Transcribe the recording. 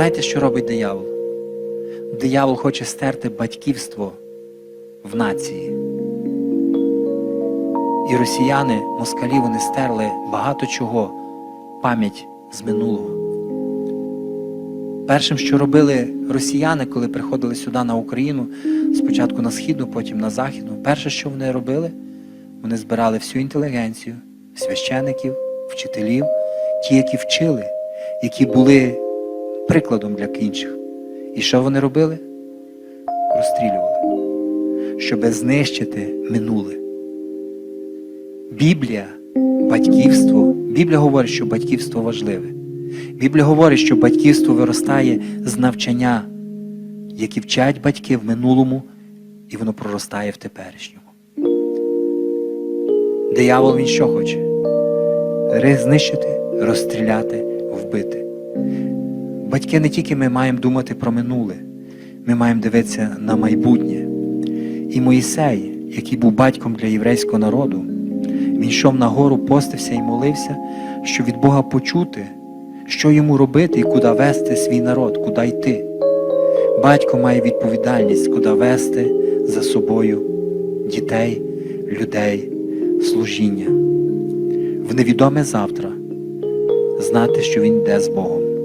Знаєте, що робить диявол? Диявол хоче стерти батьківство в нації. І росіяни, москалі, вони стерли багато чого, пам'ять з минулого. Першим, що робили росіяни, коли приходили сюди на Україну, спочатку на східну, потім на західну, перше, що вони робили, вони збирали всю інтелігенцію, священиків, вчителів, ті, які вчили, які були прикладом для інших. І що вони робили? Розстрілювали, щоб знищити минуле. Біблія, батьківство, Біблія говорить, що батьківство важливе. Біблія говорить, що батьківство виростає з навчання, які вчать батьки в минулому, і воно проростає в теперішньому. Диявол він що хоче? Знищити, розстріляти, вбити. Батьки не тільки ми маємо думати про минуле, ми маємо дивитися на майбутнє. І Моїсей, який був батьком для єврейського народу, він йшов на гору, постився і молився, щоб від Бога почути, що йому робити і куди вести свій народ, куди йти. Батько має відповідальність, куди вести за собою дітей, людей, служіння. В невідоме завтра знати, що він йде з Богом.